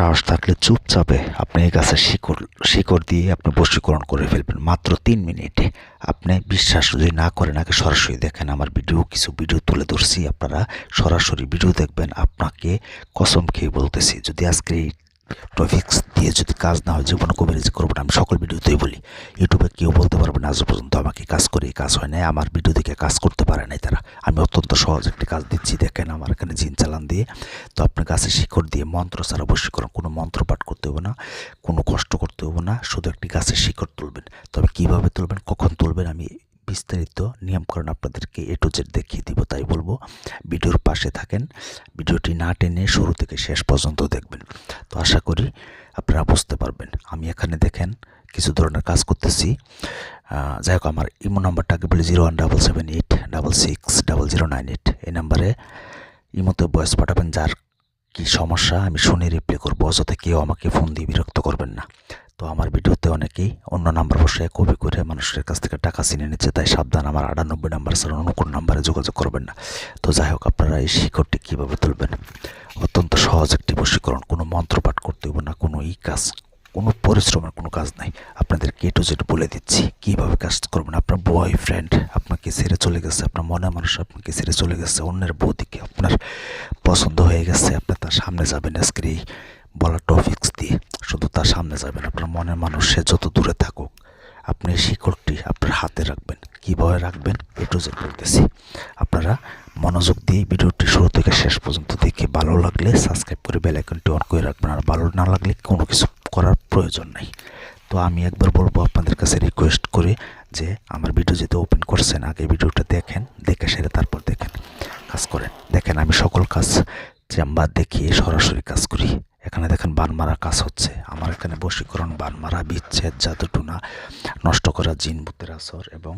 সাহস থাকলে চুপচাপে আপনি এই গাছের শিকড় শিকড় দিয়ে আপনি বশীকরণ করে ফেলবেন। মাত্র তিন মিনিটে। আপনি বিশ্বাস যদি না করেন, আগে সরাসরি দেখেন। আমার ভিডিও, কিছু ভিডিও তুলে ধরছি। আপনারা সরাসরি ভিডিও দেখবেন। আপনাকে কসম খেয়ে বলতেছি, যদি আজকে এই টপিক্স দিয়ে যদি কাজ না হয়, জীবনে কবিরাজ করব না, আমি সকল ভিডিওতেই বলি, ইউটিউবে কেউ বলতে পারবে না, আজ পর্যন্ত আমাকে কাজ করে কাজ হয় নাই, আমার ভিডিও দেখে কাজ করতে পারে নাই তারা। আমি অত্যন্ত সহজ একটি কাজ দিচ্ছি, দেখেন আমার এখানে জিন চালান দিয়ে, তো আপনি গাছের শিকড় দিয়ে মন্ত্র ছাড়া বশীকরণ কোনো মন্ত্র পাঠ করতে হবে না, কোনো কষ্ট করতে হবে না, শুধু একটি গাছের শিকড় তুলবেন। তবে কীভাবে তুলবেন, কখন তুলবেন, আমি বিস্তারিত নিয়মকরণ আপনাদেরকে এ টু জেড দেখিয়ে দিব, তাই বলব। ভিডিওর পাশে থাকেন। ভিডিওটি না টেনে শুরু থেকে শেষ পর্যন্ত দেখবেন। তো আশা করি আপনারা বুঝতে পারবেন। আমি এখানে দেখেন কিছু ধরনের কাজ করতেছি। যাই হোক, আমার ইমো নাম্বারটাকে বলি zero one double seven eight double six double zero nine eight. এই নাম্বারে ইমোতে বয়স পাঠাবেন। যার কি সমস্যা, আমি শুনে রিপ্লাই করব অযথা কেউ আমাকে ফোন দিয়ে বিরক্ত করবেন না। তো আমার ভিডিওতে অনেকেই অন্য নাম্বার বসে কপি করে মানুষের কাছ থেকে টাকা চিনে নিচ্ছে, তাই সাবধান আমার আটানব্বই নাম্বার ছাড়া অন্য কোনো নাম্বারে যোগাযোগ করবেন না। তো যাই হোক, আপনারা এই শিকড়টি কীভাবে তুলবেন? অত্যন্ত সহজ একটি বশীকরণ, কোনো মন্ত্রপাঠ করতে হবে না, কোনো ই কাজ, কোনো পরিশ্রমের কোনো কাজ নাই। আপনাদের কে টু জেড বলে দিচ্ছি, কীভাবে কাজ করবেন? আপনার বয়ফ্রেন্ড আপনাকে ছেড়ে চলে গেছে, আপনার মনে মানুষ আপনাকে ছেড়ে চলে গেছে, অন্যের বৌদিকে আপনার পছন্দ হয়ে গেছে আপনি তার সামনে যাবেন আজকের এই বলা টপিক্স দিয়ে শুধু তার সামনে যাবেন, আপনার মনের মানুষ, সে যত দূরে থাকুক, আপনি শিকড়টি আপনার হাতে রাখবেন। কীভাবে রাখবেন? এ টু জেড বলতেছি। আপনারা মনোযোগ দিয়ে ভিডিওটি শুরু থেকে শেষ পর্যন্ত দেখে ভালো লাগলে সাবস্ক্রাইব করে বেল আইকনটি অন করে রাখবেন, আর ভালো না লাগলে কোনো কিছু করার প্রয়োজন নাই। তো আমি একবার বলব আপনাদের কাছে রিকোয়েস্ট করে যে, আমার ভিডিও যেতে ওপেন করছেন, আগে ভিডিওটা দেখেন, দেখে সেরে তারপর দেখেন, কাজ করেন। দেখেন, আমি সকল কাজ চেম্বার দেখিয়ে সরাসরি কাজ করি। এখানে দেখেন বান মারা কাজ হচ্ছে। আমার এখানে বশীকরণ বান মারা বিচ্ছেদ, জাদুটুনা, নষ্ট করা জিন বুতের আসর এবং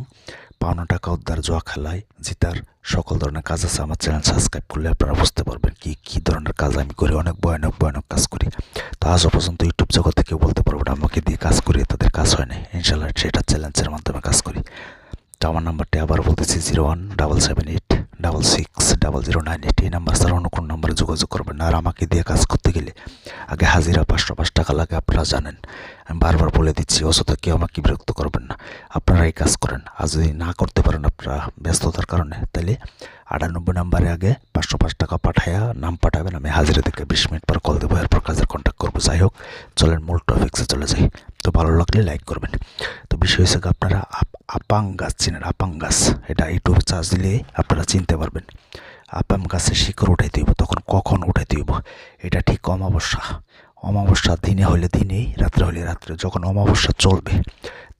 পাওনা টাকা উদ্ধার, জোয়া খেলায় জিতার সকল ধরনের কাজ আছে। আমার চ্যানেল সাবস্ক্রাইব করলে আপনারা বুঝতে পারবেন কি কি ধরনের কাজ আমি করি। অনেক ভয়ানক ভয়ানক কাজ করি। তো আজও পর্যন্ত ইউটিউব জগতে কেউ বলতে পারব না, আমাকে দিয়ে কাজ করি, তাদের কাজ হয় না ইনশাল্লাহ সেটা চ্যালেঞ্জের মাধ্যমে কাজ করি। আমার নাম্বারটি আবার বলতেছি zero one double seven eight double six double zero nine eight. এই নাম্বার ছাড়া অন্য কোনো নাম্বারে যোগাযোগ করবেন আর আমাকে দিয়ে কাজ করতে গেলে আগে হাজিরা পাঁচশো পাঁচ টাকা লাগে, আপনারা জানেন। আমি বারবার বলে দিচ্ছি, অযথা কেউ আমাকে বিরক্ত করবেন না। আপনারা এই কাজ করেন। আর যদি না করতে পারেন আপনারা ব্যস্ততার কারণে তাহলে আটানব্বই নাম্বারে আগে পাঁচশো পাঁচ টাকা পাঠায়া নাম পাঠাবেন। আমি হাজিরা থেকে বিশ মিনিট পর কল দেবো, এরপর কাজের কন্ট্যাক্ট করব। যাই হোক, চলেন মূল টপিক্সে চলে যাই। তো ভালো লাগলে লাইক করবেন। তো বিষয় গিয়ে আপনারা আপ- গাছ চিনেন আপাং গাছ। এটা ইউটিউব চার্জ দিলে আপনারা চিনতে পারবেন। আপাম গাছের শিকড় উঠাইতে হইব তখন কখন উঠাইতে হইব এটা ঠিক অমাবস্যা। অমাবস্যা দিনে হলে দিনেই, রাত্রে হলে রাত্রে। যখন অমাবস্যা চলবে,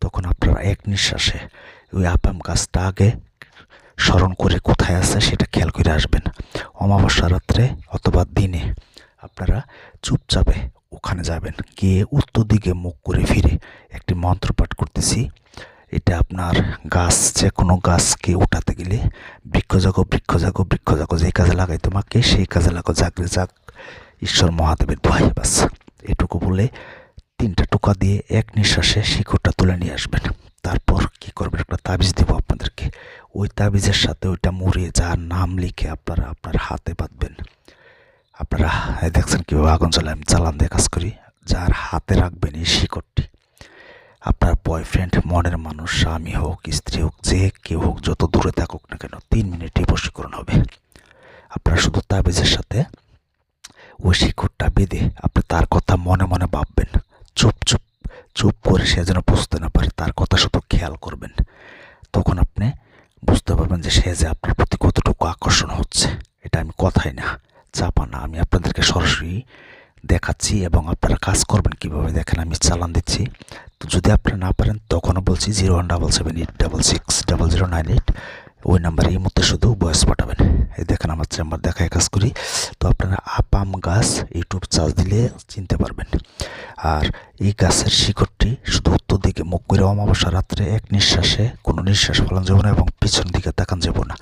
তখন আপনারা এক নিঃশ্বাসে ওই আপাম গাছটা আগে স্মরণ করে কোথায় আছে সেটা খেয়াল করে আসবেন। অমাবস্যা রাত্রে অথবা দিনে আপনারা চুপচাপে ওখানে যাবেন, গিয়ে উত্তর দিকে মুখ করে ফিরে একটি মন্ত্র পাঠ করতেছি। এটা আপনার গাছ যে কোনো গাছকে উঠাতে গেলে বৃক্ষ জাগো বৃক্ষ জাগো বৃক্ষ যে কাজে লাগাই তোমাকে, সেই কাজে লাগো জাগরে যাক ঈশ্বর মহাদেবের দোহাই বাস। এটুকু বলে তিনটা টোকা দিয়ে এক নিঃশ্বাসে শিকড়টা তুলে নিয়ে আসবেন। তারপর কি করবেন? একটা তাবিজ দিব আপনাদেরকে। ওই তাবিজের সাথে ওইটা মুড়িয়ে যার নাম লিখে আপনারা, আপনার হাতে বাঁধবেন। আপনারা দেখছেন কীভাবে আগুন জ্বালায়। আমি চালান দিয়ে কাজ করি। যার হাতে রাখবেন এই শিকড়টি। আপনার বয়ফ্রেন্ড মনের মানুষ, স্বামী হোক, স্ত্রী হোক, যে কেউ হোক, যত দূরে থাকুক না কেন, তিন মিনিটই বশীকরণ হবে। আপনার শুধু তাবিজের সাথে ওই শিকড়টা বেঁধে আপনি তার কথা মনে মনে ভাববেন। চুপ চুপ চুপ করে সে যেন বুঝতে না পারে, তার কথা শুধু খেয়াল করবেন। তখন আপনি বুঝতে পারবেন যে সে যে আপনার প্রতি কতটুকু আকর্ষণ হচ্ছে। এটা আমি কথাই না, চাপা না। আমি আপনাদেরকে সরাসরি দেখাচ্ছি এবং আপনারা কাজ করবেন কীভাবে দেখেন, আমি চালান দিচ্ছি। তো যদি আপনারা না পারেন, তখনও বলছি zero one double seven eight double six double zero nine eight. ওই নাম্বারে এই মধ্যে শুধু বয়স পাঠাবেন। এই দেখেন, আমার চেম্বার দেখায় কাজ করি। তো আপনারা আপাম গাছ ইউটিউব চার্জ দিলে চিনতে পারবেন। আর এই গাছের শিকড়টি শুধু উত্তর দিকে মুখ করে অমাবস্যা রাত্রে এক নিঃশ্বাসে, কোনো নিঃশ্বাস ফেলান যাব না এবং পিছন দিকে তাকান যাব না।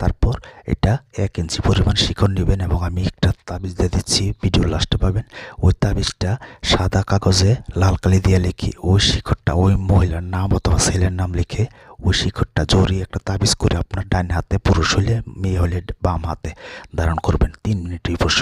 তারপর এটা এক ইঞ্চি পরিমাণ শিকড় নেবেন এবং আমি তাবিজ দিয়ে দিচ্ছি ভিডিওর লাস্টে পাবেন। ওই তাবিজটা সাদা কাগজে লাল কালি দিয়ে লিখি, ওই শিখরটা, ওই মহিলার নাম অথবা ছেলের নাম লিখে, ওই শিখরটা জড়িয়ে একটা তাবিজ করে আপনার ডান হাতে পুরুষ হলে মেয়ে হলে বাম হাতে ধারণ করবেন। তিন মিনিটেই বসে